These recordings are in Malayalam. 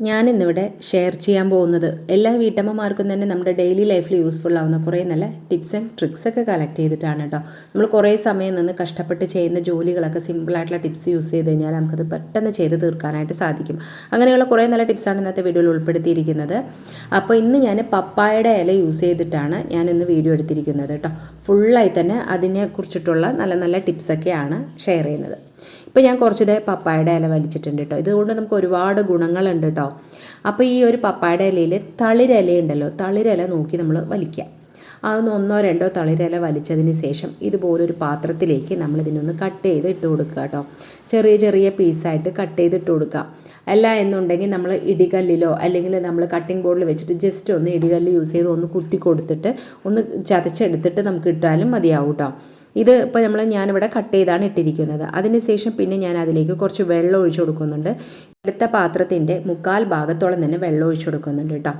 ഞാനിന്നിവിടെ ഷെയർ ചെയ്യാൻ പോകുന്നത് എല്ലാ വീട്ടമ്മമാർക്കും തന്നെ നമ്മുടെ ഡെയിലി ലൈഫിൽ യൂസ്ഫുൾ ആവുന്ന കുറേ നല്ല ടിപ്സ് ആൻഡ് ട്രിക്സ് ഒക്കെ കളക്ട് ചെയ്തിട്ടാണ് കേട്ടോ നമ്മൾ കുറേ സമയം നിന്ന് കഷ്ടപ്പെട്ട് ചെയ്യുന്ന ജോലികളൊക്കെ സിമ്പിളായിട്ടുള്ള ടിപ്സ് യൂസ് ചെയ്ത് കഴിഞ്ഞാൽ നമുക്കത് പെട്ടെന്ന് ചെയ്ത് തീർക്കാനായിട്ട് സാധിക്കും. അങ്ങനെയുള്ള കുറേ നല്ല ടിപ്സാണ് ഇന്നത്തെ വീഡിയോയിൽ ഉൾപ്പെടുത്തിയിരിക്കുന്നത്. അപ്പോൾ ഇന്ന് ഞാൻ പപ്പായയുടെ ഇല യൂസ് ചെയ്തിട്ടാണ് ഞാൻ ഇന്ന് വീഡിയോ എടുത്തിരിക്കുന്നത് കേട്ടോ ഫുള്ളായി തന്നെ അതിനെക്കുറിച്ചിട്ടുള്ള നല്ല നല്ല ടിപ്സൊക്കെയാണ് ഷെയർ ചെയ്യുന്നത്. ഇപ്പോൾ ഞാൻ കുറച്ച് ഇതേ പപ്പായയുടെ ഇല വലിച്ചിട്ടുണ്ട് കേട്ടോ ഇതുകൊണ്ട് നമുക്ക് ഒരുപാട് ഗുണങ്ങളുണ്ട് കേട്ടോ അപ്പോൾ ഈ ഒരു പപ്പായയുടെ ഇലയിൽ തളിരില ഉണ്ടല്ലോ തളിരില നോക്കി നമ്മൾ വലിക്കുക അതൊന്ന് ഒന്നോ രണ്ടോ തളിരില വലിച്ചതിന് ശേഷം ഇതുപോലൊരു പാത്രത്തിലേക്ക് നമ്മൾ ഇതിനൊന്ന് കട്ട് ചെയ്ത് ഇട്ട് കൊടുക്കുക കേട്ടോ ചെറിയ ചെറിയ പീസായിട്ട് കട്ട് ചെയ്ത് ഇട്ട് കൊടുക്കുക അല്ല എന്നുണ്ടെങ്കിൽ നമ്മൾ ഇടികല്ലിലോ അല്ലെങ്കിൽ നമ്മൾ കട്ടിംഗ് ബോർഡിൽ വെച്ചിട്ട് ജസ്റ്റ് ഒന്ന് ഇടികല്ല് യൂസ് ചെയ്ത് ഒന്ന് കുത്തി കൊടുത്തിട്ട് ഒന്ന് ചതച്ചെടുത്തിട്ട് നമുക്ക് ഇട്ടാലും മതിയാവും കേട്ടോ ഇത് ഇപ്പോൾ നമ്മൾ ഞാനിവിടെ കട്ട് ചെയ്താണ് ഇട്ടിരിക്കുന്നത്. അതിനുശേഷം പിന്നെ ഞാൻ അതിലേക്ക് കുറച്ച് വെള്ളം ഒഴിച്ചു കൊടുക്കുന്നുണ്ട്. അടുത്ത പാത്രത്തിന്റെ മുക്കാൽ ഭാഗത്തോളം തന്നെ വെള്ളം ഒഴിച്ചു കൊടുക്കുന്നുണ്ട് കേട്ടോ.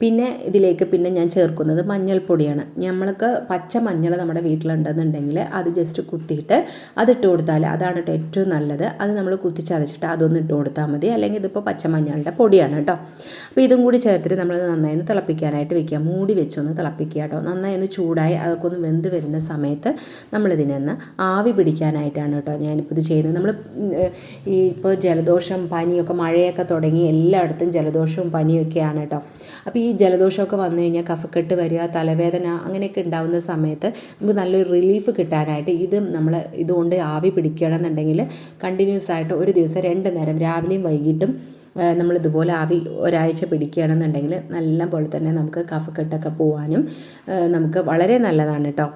പിന്നെ ഇതിലേക്ക് പിന്നെ ഞാൻ ചേർക്കുന്നത് മഞ്ഞൾപ്പൊടിയാണ്. നമ്മൾക്ക് പച്ച മഞ്ഞൾ നമ്മുടെ വീട്ടിലുണ്ടെന്നുണ്ടെങ്കിൽ അത് ജസ്റ്റ് കുത്തിയിട്ട് അതിട്ട് കൊടുത്താൽ അതാണ് കേട്ടോ ഏറ്റവും നല്ലത്. അത് നമ്മൾ കുത്തി ചതച്ചിട്ട് അതൊന്ന് ഇട്ട് കൊടുത്താൽ മതി. അല്ലെങ്കിൽ ഇതിപ്പോൾ പച്ച മഞ്ഞളുടെ പൊടിയാണ് കേട്ടോ. അപ്പോൾ ഇതും കൂടി ചേർത്തിട്ട് നമ്മൾ നന്നായി ഒന്ന് തിളപ്പിക്കാനായിട്ട് വെക്കുക. മൂടി വെച്ചൊന്ന് തിളപ്പിക്കുക കേട്ടോ. നന്നായി ഒന്ന് ചൂടായി അതൊക്കെ ഒന്ന് വെന്ത് വരുന്ന സമയത്ത് നമ്മളിതിനൊന്ന് ആവി പിടിക്കാനായിട്ടാണ് കേട്ടോ ഞാനിപ്പോൾ ഇത് ചെയ്യുന്നത്. നമ്മൾ ഈ ഇപ്പോൾ ജലദോഷം പനിയൊക്കെ മഴയൊക്കെ തുടങ്ങി എല്ലായിടത്തും ജലദോഷവും പനിയൊക്കെയാണ് കേട്ടോ. അപ്പോൾ ഈ ജലദോഷമൊക്കെ വന്നു കഴിഞ്ഞാൽ കഫക്കെട്ട് വരിക തലവേദന അങ്ങനെയൊക്കെ ഉണ്ടാകുന്ന സമയത്ത് നമുക്ക് നല്ലൊരു റിലീഫ് കിട്ടാനായിട്ട് ഇത് നമ്മൾ ഇതുകൊണ്ട് ആവി പിടിക്കുകയാണെന്നുണ്ടെങ്കിൽ കണ്ടിന്യൂസ് ആയിട്ട് ഒരു ദിവസം രണ്ട് നേരം രാവിലെയും വൈകിട്ടും നമ്മൾ ഇതുപോലെ ആവി ഒരാഴ്ച പിടിക്കുകയാണെന്നുണ്ടെങ്കിൽ നല്ല പോലെ തന്നെ നമുക്ക് കഫക്കെട്ടൊക്കെ പോകാനും നമുക്ക് വളരെ നല്ലതാണ് കേട്ടോ.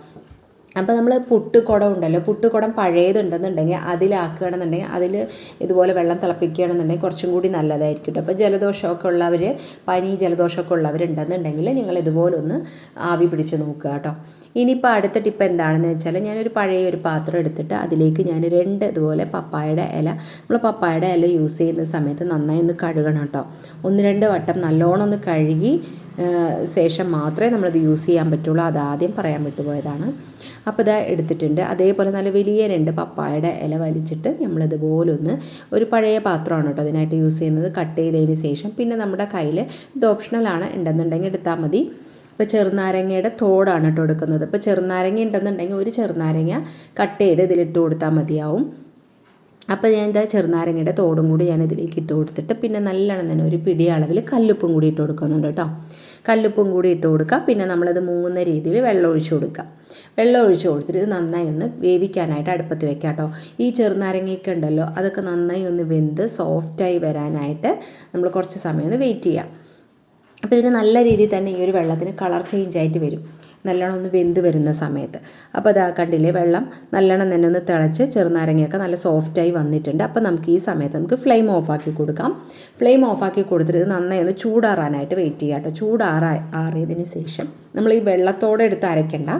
അപ്പോൾ നമ്മൾ പുട്ടുകുടം ഉണ്ടല്ലോ പുട്ടുകുടം പഴയതുണ്ടെന്നുണ്ടെങ്കിൽ അതിലാക്കുകയാണെന്നുണ്ടെങ്കിൽ അതിൽ ഇതുപോലെ വെള്ളം തിളപ്പിക്കുകയാണെന്നുണ്ടെങ്കിൽ കുറച്ചും കൂടി നല്ലതായിരിക്കും കേട്ടോ അപ്പോൾ ജലദോഷമൊക്കെ ഉള്ളവർ പനി ജലദോഷമൊക്കെ ഉള്ളവരുണ്ടെന്നുണ്ടെങ്കിൽ നിങ്ങൾ ഇതുപോലെ ഒന്ന് ആവി പിടിച്ച് നോക്കുക കേട്ടോ ഇനിയിപ്പോൾ അടുത്ത ടിപ്പ് എന്താണെന്ന് വെച്ചാൽ ഞാനൊരു പഴയ ഒരു പാത്രം എടുത്തിട്ട് അതിലേക്ക് ഞാൻ രണ്ട് ഇതുപോലെ പപ്പായയുടെ ഇല നമ്മൾ പപ്പായയുടെ ഇല യൂസ് ചെയ്യുന്ന സമയത്ത് നന്നായി ഒന്ന് കഴുകണം കേട്ടോ ഒന്ന് രണ്ട് വട്ടം നല്ലോണം ഒന്ന് കഴുകി ശേഷം മാത്രമേ നമ്മളത് യൂസ് ചെയ്യാൻ പറ്റുള്ളൂ. അതാദ്യം പറയാൻ വിട്ടുപോയതാണ്. അപ്പോൾ ഇതാ എടുത്തിട്ടുണ്ട്. അതേപോലെ നല്ല വലിയ രണ്ട് പപ്പായയുടെ ഇല വലിച്ചിട്ട് നമ്മളിതുപോലെ ഒന്ന് ഒരു പഴയ പാത്രമാണ് കേട്ടോ അതിനായിട്ട് യൂസ് ചെയ്യുന്നത്. കട്ട് ചെയ്തതിന് ശേഷം പിന്നെ നമ്മുടെ കയ്യിൽ ഇത് ഓപ്ഷണലാണ് ഉണ്ടെന്നുണ്ടെങ്കിൽ എടുത്താൽ മതി. ഇപ്പോൾ ചെറുനാരങ്ങയുടെ തോടാണ് കേട്ടോ എടുക്കുന്നത്. ഇപ്പോൾ ചെറുനാരങ്ങ ഉണ്ടെന്നുണ്ടെങ്കിൽ ഒരു ചെറുനാരങ്ങ കട്ട് ചെയ്ത് ഇതിലിട്ട് കൊടുത്താൽ മതിയാവും. അപ്പോൾ ഞാൻ എന്താ ചെറുനാരങ്ങയുടെ തോടും കൂടി ഞാൻ ഇതിലേക്ക് ഇട്ട് കൊടുത്തിട്ട് പിന്നെ നല്ലോണം തന്നെ ഒരു പിടി അളവിൽ കല്ലുപ്പും കൂടി ഇട്ട് കൊടുക്കുന്നുണ്ട് കേട്ടോ. കല്ലുപ്പും കൂടി ഇട്ട് കൊടുക്കുക പിന്നെ നമ്മളത് മൂങ്ങുന്ന രീതിയിൽ വെള്ളം ഒഴിച്ചു കൊടുക്കുക. വെള്ളം ഒഴിച്ച് കൊടുത്തിട്ട് നന്നായി ഒന്ന് വേവിക്കാനായിട്ട് അടുപ്പത്ത് വെക്കാം കേട്ടോ. ഈ ചെറുനാരങ്ങയൊക്കെ ഉണ്ടല്ലോ അതൊക്കെ നന്നായി ഒന്ന് വെന്ത് സോഫ്റ്റായി വരാനായിട്ട് നമ്മൾ കുറച്ച് സമയം ഒന്ന് വെയിറ്റ് ചെയ്യാം അപ്പോൾ ഇതിന് നല്ല രീതിയിൽ തന്നെ ഈ ഒരു വെള്ളത്തിന് കളർ ചേഞ്ച് ആയിട്ട് വരും. നല്ലോണം ഒന്ന് വെന്ത് വരുന്ന സമയത്ത്. അപ്പോൾ അതാ കണ്ടില്ലേ വെള്ളം നല്ലോണം തന്നെ ഒന്ന് തിളച്ച് ചെറുനാരങ്ങയൊക്കെ നല്ല സോഫ്റ്റായി വന്നിട്ടുണ്ട്. അപ്പോൾ നമുക്ക് ഈ സമയത്ത് നമുക്ക് ഫ്ലെയിം ഓഫാക്കി കൊടുക്കാം. ഫ്ലെയിം ഓഫാക്കി കൊടുത്തിട്ട് നന്നായി ഒന്ന് ചൂടാറാനായിട്ട് വെയിറ്റ് ചെയ്യാം കേട്ടോ ചൂടാറാ ആറിയതിന് ശേഷം നമ്മൾ ഈ വെള്ളത്തോടെ എടുത്ത് അരയ്ക്കണ്ട.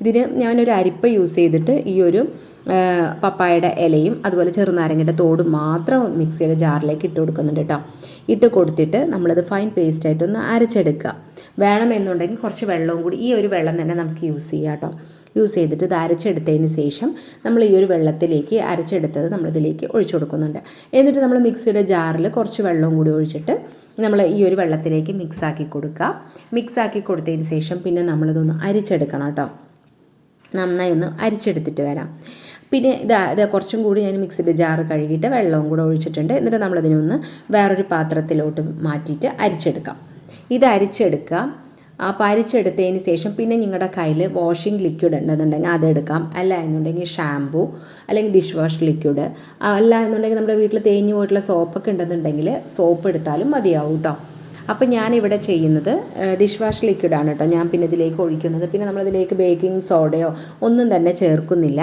ഇതിന് ഞാനൊരു അരിപ്പ യൂസ് ചെയ്തിട്ട് ഈ ഒരു പപ്പായയുടെ ഇലയും അതുപോലെ ചെറുനാരങ്ങയുടെ തോടും മാത്രം മിക്സിയുടെ ജാറിലേക്ക് ഇട്ട് കൊടുക്കുന്നുണ്ട് കേട്ടോ ഇട്ട് കൊടുത്തിട്ട് നമ്മളത് ഫൈൻ പേസ്റ്റായിട്ടൊന്ന് അരച്ചെടുക്കുക. വേണമെന്നുണ്ടെങ്കിൽ കുറച്ച് വെള്ളവും കൂടി ഈ ഒരു വെള്ളം തന്നെ നമുക്ക് യൂസ് ചെയ്യാം കേട്ടോ യൂസ് ചെയ്തിട്ട് ഇത് അരച്ചെടുത്തതിന് ശേഷം നമ്മൾ ഈ ഒരു വെള്ളത്തിലേക്ക് അരച്ചെടുത്തത് നമ്മളിതിലേക്ക് ഒഴിച്ചു കൊടുക്കുന്നുണ്ട്. എന്നിട്ട് നമ്മൾ മിക്സിയുടെ ജാറിൽ കുറച്ച് വെള്ളവും കൂടി ഒഴിച്ചിട്ട് നമ്മൾ ഈ ഒരു വെള്ളത്തിലേക്ക് മിക്സാക്കി കൊടുക്കുക. മിക്സാക്കി കൊടുത്തതിന് ശേഷം പിന്നെ നമ്മളിതൊന്ന് അരിച്ചെടുക്കണം കേട്ടോ നന്നായി ഒന്ന് അരിച്ചെടുത്തിട്ട് വരാം. പിന്നെ ഇതാ ഇത് കുറച്ചും കൂടി ഞാൻ മിക്സിയുടെ ജാറ് കഴുകിയിട്ട് വെള്ളവും കൂടെ ഒഴിച്ചിട്ടുണ്ട്. എന്നിട്ട് നമ്മളതിനൊന്ന് വേറൊരു പാത്രത്തിലോട്ട് മാറ്റിയിട്ട് അരിച്ചെടുക്കാം. ഇത് അരിച്ചെടുക്കുക. അപ്പോൾ അരിച്ചെടുത്തതിന് ശേഷം പിന്നെ നിങ്ങളുടെ കയ്യിൽ വാഷിംഗ് ലിക്വിഡ് ഉണ്ടെന്നുണ്ടെങ്കിൽ അതെടുക്കാം. അല്ല എന്നുണ്ടെങ്കിൽ ഷാമ്പു അല്ലെങ്കിൽ ഡിഷ് വാഷ് ലിക്വിഡ് അല്ല എന്നുണ്ടെങ്കിൽ നമ്മുടെ വീട്ടിൽ തേഞ്ഞു പോയിട്ടുള്ള സോപ്പൊക്കെ ഉണ്ടെന്നുണ്ടെങ്കിൽ സോപ്പ് എടുത്താലും മതിയാവും കേട്ടോ അപ്പോൾ ഞാനിവിടെ ചെയ്യുന്നത് ഡിഷ് വാഷ് ലിക്വിഡാണ് കേട്ടോ ഞാൻ പിന്നെ ഇതിലേക്ക് ഒഴിക്കുന്നത്. പിന്നെ നമ്മളിതിലേക്ക് ബേക്കിംഗ് സോഡയോ ഒന്നും തന്നെ ചേർക്കുന്നില്ല.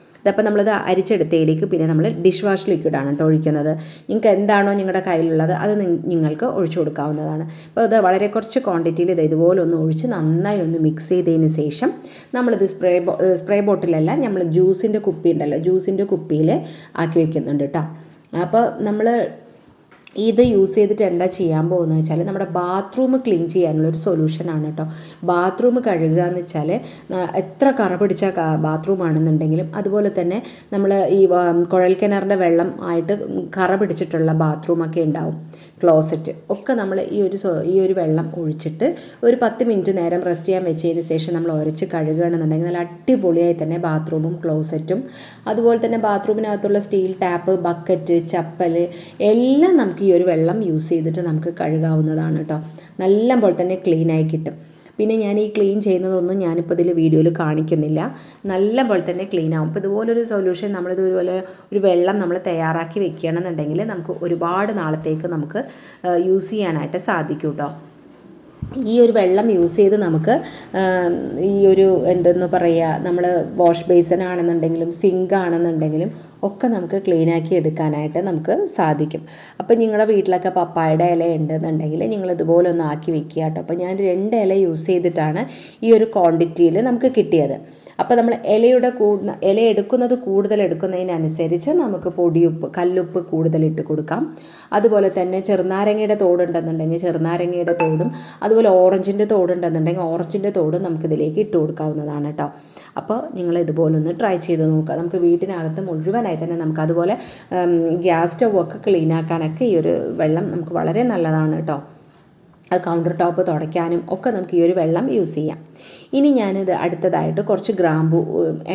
ഇതപ്പോൾ നമ്മളത് അരിച്ചെടുത്തതിലേക്ക് പിന്നെ നമ്മൾ ഡിഷ് വാഷ് ലിക്വിഡാണ് കേട്ടോ ഒഴിക്കുന്നത്. നിങ്ങൾക്ക് എന്താണോ നിങ്ങളുടെ കയ്യിലുള്ളത് അത് നിങ്ങൾക്ക് ഒഴിച്ചു കൊടുക്കാവുന്നതാണ്. അപ്പോൾ ഇത് വളരെ കുറച്ച് ക്വാണ്ടിറ്റിയിൽ ഇത് ഇതുപോലെ ഒന്ന് ഒഴിച്ച് നന്നായി ഒന്ന് മിക്സ് ചെയ്തതിന് ശേഷം നമ്മളിത് സ്പ്രേ സ്പ്രേ ബോട്ടിലല്ല നമ്മൾ ജ്യൂസിന്റെ കുപ്പി ഉണ്ടല്ലോ ജ്യൂസിന്റെ കുപ്പിയിൽ ആക്കി വെക്കുന്നുണ്ട് കേട്ടോ അപ്പോൾ നമ്മൾ ഇത് യൂസ് ചെയ്തിട്ട് എന്താ ചെയ്യാൻ പോകുന്നത് വെച്ചാൽ നമ്മുടെ ബാത്റൂം ക്ലീൻ ചെയ്യാനുള്ള ഒരു സൊല്യൂഷനാണ് കേട്ടോ. ബാത്റൂം കഴുകുക എന്ന് വെച്ചാൽ എത്ര കറ പിടിച്ച ബാത്റൂം ആണെന്നുണ്ടെങ്കിലും അതുപോലെ തന്നെ നമ്മൾ ഈ കുഴൽ കിണറിന്റെ വെള്ളം ആയിട്ട് കറ പിടിച്ചിട്ടുള്ള ബാത്റൂമൊക്കെ ഉണ്ടാവും ക്ലോസറ്റ് ഒക്കെ നമ്മൾ ഈ ഒരു ഈ ഒരു വെള്ളം ഒഴിച്ചിട്ട് ഒരു പത്ത് മിനിറ്റ് നേരം റെസ്റ്റ് ചെയ്യാൻ വെച്ചതിന് ശേഷം നമ്മൾ ഉരച്ച് കഴുകുകയാണെന്നുണ്ടെങ്കിൽ നല്ല അടിപൊളിയായി തന്നെ ബാത്റൂമും ക്ലോസറ്റും അതുപോലെ തന്നെ ബാത്റൂമിനകത്തുള്ള സ്റ്റീൽ ടാപ്പ് ബക്കറ്റ് ചപ്പൽ എല്ലാം നമുക്ക് ഈ ഒരു വെള്ളം യൂസ് ചെയ്തിട്ട് നമുക്ക് കഴുകാവുന്നതാണ് കേട്ടോ നല്ല പോലെ തന്നെ ക്ലീനായി കിട്ടും. പിന്നെ ഞാൻ ഈ ക്ലീൻ ചെയ്യുന്നതൊന്നും ഞാനിപ്പോൾ ഇതിൽ വീഡിയോയിൽ കാണിക്കുന്നില്ല. നല്ല പോലെ തന്നെ ക്ലീൻ ആവും. ഇപ്പോൾ ഇതുപോലൊരു സൊല്യൂഷൻ നമ്മളിത് ഇതുപോലെ ഒരു വെള്ളം നമ്മൾ തയ്യാറാക്കി വെക്കുകയാണെന്നുണ്ടെങ്കിൽ നമുക്ക് ഒരുപാട് നാളത്തേക്ക് നമുക്ക് യൂസ് ചെയ്യാനായിട്ട് സാധിക്കും കേട്ടോ ഈ ഒരു വെള്ളം യൂസ് ചെയ്ത് നമുക്ക് ഈ ഒരു എന്തെന്ന് പറയുക നമ്മൾ വാഷ് ബേസിൻ ആണെന്നുണ്ടെങ്കിലും സിങ്ക് ആണെന്നുണ്ടെങ്കിലും ഒക്കെ നമുക്ക് ക്ലീനാക്കി എടുക്കാനായിട്ട് നമുക്ക് സാധിക്കും. അപ്പോൾ നിങ്ങളുടെ വീട്ടിലൊക്കെ പപ്പായുടെ ഇല ഉണ്ടെന്നുണ്ടെങ്കിൽ നിങ്ങൾ ഇതുപോലെ ഒന്ന് ആക്കി വെക്കുക കേട്ടോ. അപ്പോൾ ഞാൻ രണ്ട് ഇല യൂസ് ചെയ്തിട്ടാണ് ഈ ഒരു ക്വാണ്ടിറ്റിയിൽ നമുക്ക് കിട്ടിയത്. അപ്പോൾ നമ്മൾ ഇലയുടെ കൂടുന്ന ഇല എടുക്കുന്നത് കൂടുതൽ എടുക്കുന്നതിനനുസരിച്ച് നമുക്ക് പൊടിയുപ്പ് കല്ലുപ്പ് കൂടുതലിട്ട് കൊടുക്കാം. അതുപോലെ തന്നെ ചെറുനാരങ്ങയുടെ തോടുണ്ടെന്നുണ്ടെങ്കിൽ ചെറുനാരങ്ങയുടെ തോടും അതുപോലെ ഓറഞ്ചിന്റെ തോടുണ്ടെന്നുണ്ടെങ്കിൽ ഓറഞ്ചിന്റെ തോടും നമുക്കിതിലേക്ക് ഇട്ട് കൊടുക്കാവുന്നതാണ് കേട്ടോ. അപ്പോൾ നിങ്ങൾ ഇതുപോലെ ഒന്ന് ട്രൈ ചെയ്ത് നോക്കുക. നമുക്ക് വീട്ടിനകത്ത് മുഴുവനായി തന്നെ നമുക്ക് അതുപോലെ ഗ്യാസ് സ്റ്റവ് ഒക്കെ ക്ലീൻ ആക്കാനൊക്കെ ഈ ഒരു വെള്ളം നമുക്ക് വളരെ നല്ലതാണ് കേട്ടോ. കൗണ്ടർ ടോപ്പ് തുടയ്ക്കാനും ഒക്കെ നമുക്ക് ഈ ഒരു വെള്ളം യൂസ് ചെയ്യാം. ഇനി ഞാനിത് അടുത്തതായിട്ട് കുറച്ച് ഗ്രാമ്പു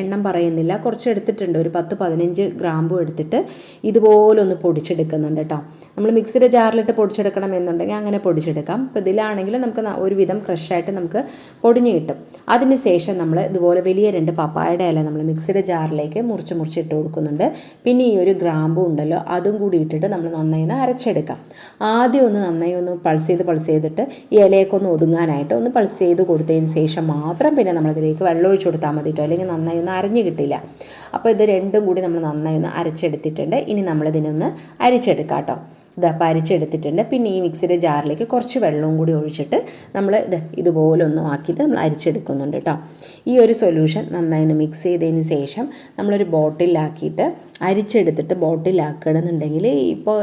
എണ്ണം പറയുന്നില്ല. കുറച്ച് എടുത്തിട്ടുണ്ട്. ഒരു പത്ത് പതിനഞ്ച് ഗ്രാമ്പു എടുത്തിട്ട് ഇതുപോലെ ഒന്ന് പൊടിച്ചെടുക്കുന്നുണ്ട് കേട്ടോ നമ്മൾ മിക്സിയുടെ ജാറിലിട്ട് പൊടിച്ചെടുക്കണം എന്നുണ്ടെങ്കിൽ അങ്ങനെ പൊടിച്ചെടുക്കാം. അപ്പോൾ ഇതിലാണെങ്കിൽ നമുക്ക് ഒരുവിധം ക്രഷായിട്ട് നമുക്ക് പൊടിഞ്ഞ് കിട്ടും. അതിന് ശേഷം നമ്മൾ ഇതുപോലെ വലിയ രണ്ട് പപ്പായയുടെ ഇല നമ്മൾ മിക്സിയുടെ ജാറിലേക്ക് മുറിച്ച് മുറിച്ച് ഇട്ട് കൊടുക്കുന്നുണ്ട്. പിന്നെ ഈ ഒരു ഗ്രാമ്പു ഉണ്ടല്ലോ അതും കൂടി ഇട്ടിട്ട് നമ്മൾ നന്നായി ഒന്ന് അരച്ചെടുക്കാം. ആദ്യം ഒന്ന് നന്നായി ഒന്ന് പൾസ് ചെയ്ത് പൾസ് ചെയ്തിട്ട് ഈ ഇലയൊക്കെ ഒന്ന് ഒതുങ്ങാനായിട്ട് ഒന്ന് പൾസ് ചെയ്ത് കൊടുത്തതിന് ശേഷം പിന്നെ നമ്മളതിലേക്ക് വെള്ളം ഒഴിച്ച് കൊടുത്താൽ മതി കേട്ടോ അല്ലെങ്കിൽ നന്നായി ഒന്ന് അരഞ്ഞു കിട്ടില്ല. അപ്പോൾ ഇത് രണ്ടും കൂടി നമ്മൾ നന്നായി ഒന്ന് അരച്ചെടുത്തിട്ടുണ്ട്. ഇനി നമ്മളിതിനൊന്ന് അരിച്ചെടുക്കാം കേട്ടോ ഇത് അപ്പോൾ അരിച്ചെടുത്തിട്ടുണ്ട്. പിന്നെ ഈ മിക്സിയുടെ ജാറിലേക്ക് കുറച്ച് വെള്ളവും കൂടി ഒഴിച്ചിട്ട് നമ്മൾ ഇത് ഇതുപോലെ ഒന്ന് ആക്കിയിട്ട് നമ്മൾ അരിച്ചെടുക്കുന്നുണ്ട് കേട്ടോ ഈ ഒരു സൊല്യൂഷൻ നന്നായി ഒന്ന് മിക്സ് ചെയ്തതിന് ശേഷം നമ്മളൊരു ബോട്ടിലാക്കിയിട്ട് അരിച്ചെടുത്തിട്ട് ബോട്ടിലാക്കണമെന്നുണ്ടെങ്കിൽ ഇപ്പോൾ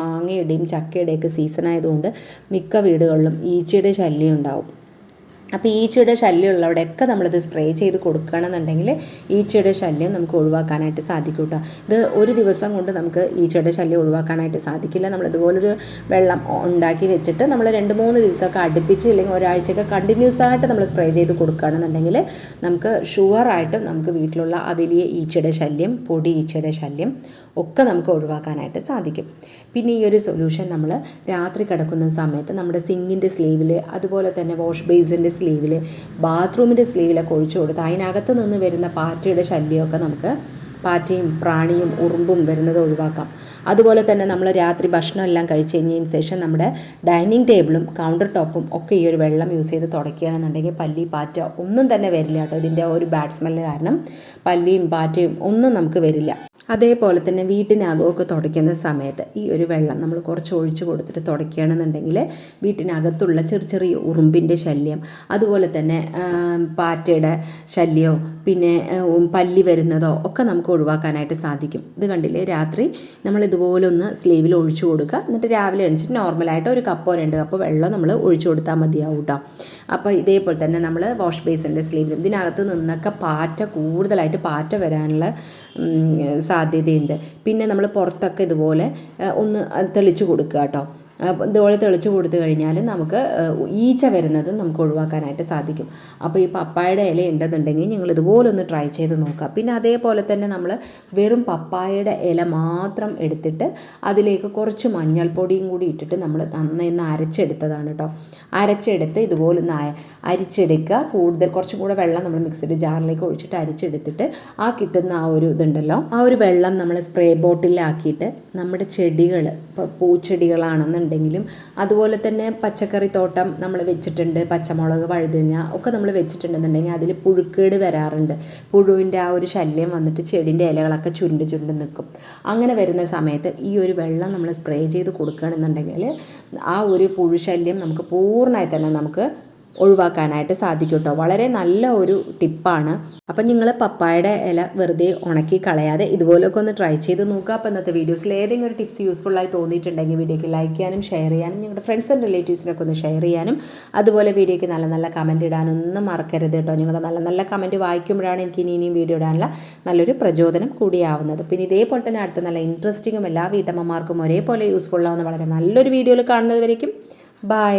മാങ്ങയുടെയും ചക്കയുടെയൊക്കെ സീസൺ ആയതുകൊണ്ട് മിക്ക വീടുകളിലും ഈച്ചയുടെ ശല്യം ഉണ്ടാവും. അപ്പോൾ ഈച്ചയുടെ ശല്യം ഉള്ളവിടെയൊക്കെ നമ്മളിത് സ്പ്രേ ചെയ്ത് കൊടുക്കുകയാണെന്നുണ്ടെങ്കിൽ ഈച്ചയുടെ ശല്യം നമുക്ക് ഒഴിവാക്കാനായിട്ട് സാധിക്കും കേട്ടോ. ഇത് ഒരു ദിവസം കൊണ്ട് നമുക്ക് ഈച്ചയുടെ ശല്യം ഒഴിവാക്കാനായിട്ട് സാധിക്കില്ല. നമ്മൾ ഇതുപോലൊരു വെള്ളം ഉണ്ടാക്കി വെച്ചിട്ട് നമ്മൾ രണ്ട് മൂന്ന് ദിവസമൊക്കെ അടുപ്പിച്ച് അല്ലെങ്കിൽ ഒരാഴ്ചയൊക്കെ കണ്ടിന്യൂസ് ആയിട്ട് നമ്മൾ സ്പ്രേ ചെയ്ത് കൊടുക്കുകയാണെന്നുണ്ടെങ്കിൽ നമുക്ക് ഷുവറായിട്ടും നമുക്ക് വീട്ടിലുള്ള ആ വലിയ ഈച്ചയുടെ ശല്യം പൊടി ഈച്ചയുടെ ശല്യം ഒക്കെ നമുക്ക് ഒഴിവാക്കാനായിട്ട് സാധിക്കും. പിന്നെ ഈ ഒരു സൊല്യൂഷൻ നമ്മൾ രാത്രി കിടക്കുന്ന സമയത്ത് നമ്മുടെ സിങ്കിന്റെ സ്ലീവിൽ അതുപോലെ തന്നെ വാഷ് ബേസിന്റെ സ്ലീവിൽ ബാത്റൂമിന്റെ സ്ലീവിലൊക്കെ ഒഴിച്ചു കൊടുത്ത് അതിനകത്ത് നിന്ന് വരുന്ന പാറ്റയുടെ ശല്യമൊക്കെ നമുക്ക് പാറ്റയും പ്രാണിയും ഉറുമ്പും വരുന്നത് ഒഴിവാക്കാം. അതുപോലെ തന്നെ നമ്മൾ രാത്രി ഭക്ഷണം എല്ലാം കഴിച്ച് കഴിഞ്ഞതിന് ശേഷം നമ്മുടെ ഡൈനിങ് ടേബിളും കൗണ്ടർ ടോപ്പും ഒക്കെ ഈ ഒരു വെള്ളം യൂസ് ചെയ്ത് തുടയ്ക്കുകയാണെന്നുണ്ടെങ്കിൽ പല്ലി പാറ്റ ഒന്നും തന്നെ വരില്ല കേട്ടോ. ഇതിന്റെ ഒരു ബാഡ് സ്മെല്ല് കാരണം പല്ലിയും പാറ്റയും ഒന്നും നമുക്ക് വരില്ല. അതേപോലെ തന്നെ വീട്ടിനകമൊക്കെ തുടയ്ക്കുന്ന സമയത്ത് ഈ ഒരു വെള്ളം നമ്മൾ കുറച്ച് ഒഴിച്ചു കൊടുത്തിട്ട് തുടയ്ക്കുകയാണെന്നുണ്ടെങ്കിൽ വീട്ടിനകത്തുള്ള ചെറിയ ചെറിയ ഉറുമ്പിന്റെ ശല്യം അതുപോലെ തന്നെ പാറ്റയുടെ ശല്യമോ പിന്നെ പല്ലി വരുന്നതോ ഒക്കെ നമുക്ക് ഒഴിവാക്കാനായിട്ട് സാധിക്കും. ഇത് കണ്ടില്ലേ? രാത്രി നമ്മൾ ഇതുപോലെ ഒന്ന് സ്ലീവിൽ ഒഴിച്ചു കൊടുക്കുക. എന്നിട്ട് രാവിലെ എണിച്ചിട്ട് നോർമലായിട്ട് ഒരു കപ്പോ രണ്ട് കപ്പോ വെള്ളം നമ്മൾ ഒഴിച്ചു കൊടുത്താൽ മതിയാവും കേട്ടോ. അപ്പോൾ ഇതേപോലെ തന്നെ നമ്മൾ വാഷ് ബേസിന്റെ സ്ലീവിലും ഇതിനകത്ത് നിന്നൊക്കെ പാറ്റ കൂടുതലായിട്ട് പാറ്റ വരാനുള്ള ഉം, സാധ്യതയുണ്ട്. പിന്നെ നമ്മൾ പുറത്തൊക്കെ ഇതുപോലെ ഒന്ന് തെളിച്ച് കൊടുക്കുക കേട്ടോ. ഇതുപോലെ തെളിച്ച് കൊടുത്തു കഴിഞ്ഞാൽ നമുക്ക് ഈച്ച വരുന്നത് നമുക്ക് ഒഴിവാക്കാനായിട്ട് സാധിക്കും. അപ്പോൾ ഈ പപ്പായയുടെ ഇല ഉണ്ടെന്നുണ്ടെങ്കിൽ നിങ്ങൾ ഇതുപോലെ ഒന്ന് ട്രൈ ചെയ്ത് നോക്കുക. പിന്നെ അതേപോലെ തന്നെ നമ്മൾ വെറും പപ്പായയുടെ ഇല മാത്രം എടുത്തിട്ട് അതിലേക്ക് കുറച്ച് മഞ്ഞൾപ്പൊടിയും കൂടി ഇട്ടിട്ട് നമ്മൾ നന്നായി ഒന്ന് അരച്ചെടുത്തതാണ് കേട്ടോ. അരച്ചെടുത്ത് ഇതുപോലെ ഒന്ന് അരിച്ചെടുക്കുക. കൂടുതൽ കുറച്ചും കൂടെ വെള്ളം നമ്മൾ മിക്സിഡ് ജാറിലേക്ക് ഒഴിച്ചിട്ട് അരിച്ചെടുത്തിട്ട് ആ കിട്ടുന്ന ആ ഒരു ഇതുണ്ടല്ലോ. ആ ഒരു വെള്ളം നമ്മൾ സ്പ്രേ ബോട്ടിലാക്കിയിട്ട് നമ്മുടെ ചെടികൾ ഇപ്പോൾ പൂച്ചെടികളാണെന്നുണ്ടെങ്കിലും അതുപോലെ തന്നെ പച്ചക്കറി തോട്ടം നമ്മൾ വെച്ചിട്ടുണ്ട് പച്ചമുളക് വഴുതന ഒക്കെ നമ്മൾ വെച്ചിട്ടുണ്ടെന്നുണ്ടെങ്കിൽ അതിൽ പുഴുക്കേട് വരാറുണ്ട്. പുഴുവിന്റെ ആ ഒരു ശല്യം വന്നിട്ട് ചെടിന്റെ ഇലകളൊക്കെ ചുരുണ്ട് ചുരുണ്ട് നിൽക്കും. അങ്ങനെ വരുന്ന സമയത്ത് ഈ ഒരു വെള്ളം നമ്മൾ സ്പ്രേ ചെയ്ത് കൊടുക്കുകയാണെന്നുണ്ടെങ്കിൽ ആ ഒരു പുഴു ശല്യം നമുക്ക് പൂർണമായി തന്നെ നമുക്ക് ഒഴിവാക്കാനായിട്ട് സാധിക്കും കേട്ടോ വളരെ നല്ല ഒരു ടിപ്പാണ്. അപ്പം നിങ്ങൾ പപ്പായയുടെ ഇല വെറുതെ ഉണക്കി കളയാതെ ഇതുപോലൊക്കെ ഒന്ന് ട്രൈ ചെയ്ത് നോക്കുക. അപ്പോൾ ഇന്നത്തെ വീഡിയോസിൽ ഏതെങ്കിലും ഒരു ടിപ്സ് യൂസ്ഫുള്ളായി തോന്നിയിട്ടുണ്ടെങ്കിൽ വീഡിയോയ്ക്ക് ലൈക്ക് ചെയ്യാനും ഷെയർ ചെയ്യാനും നിങ്ങളുടെ ഫ്രണ്ട്സ് ആൻഡ് റിലേറ്റീവ്സിനൊക്കെ ഒന്ന് ഷെയർ ചെയ്യാനും. അതുപോലെ വീഡിയോയ്ക്ക് നല്ല നല്ല കമന്റ് ഇടാനൊന്നും മറക്കരുത് കേട്ടോ. നിങ്ങളുടെ നല്ല നല്ല കമന്റ് വായിക്കുമ്പോഴാണ് എനിക്ക് ഇനി ഇനിയും വീഡിയോ ഇടാനുള്ള നല്ലൊരു പ്രചോദനം കൂടിയാവുന്നത്. പിന്നെ ഇതേപോലെ തന്നെ അടുത്ത നല്ല ഇൻട്രസ്റ്റിങ്ങും എല്ലാ വീട്ടമ്മമാർക്കും ഒരേപോലെ യൂസ്ഫുള്ളാവുന്ന വളരെ നല്ലൊരു വീഡിയോയിൽ കാണുന്നത് വരയ്ക്കും ബൈ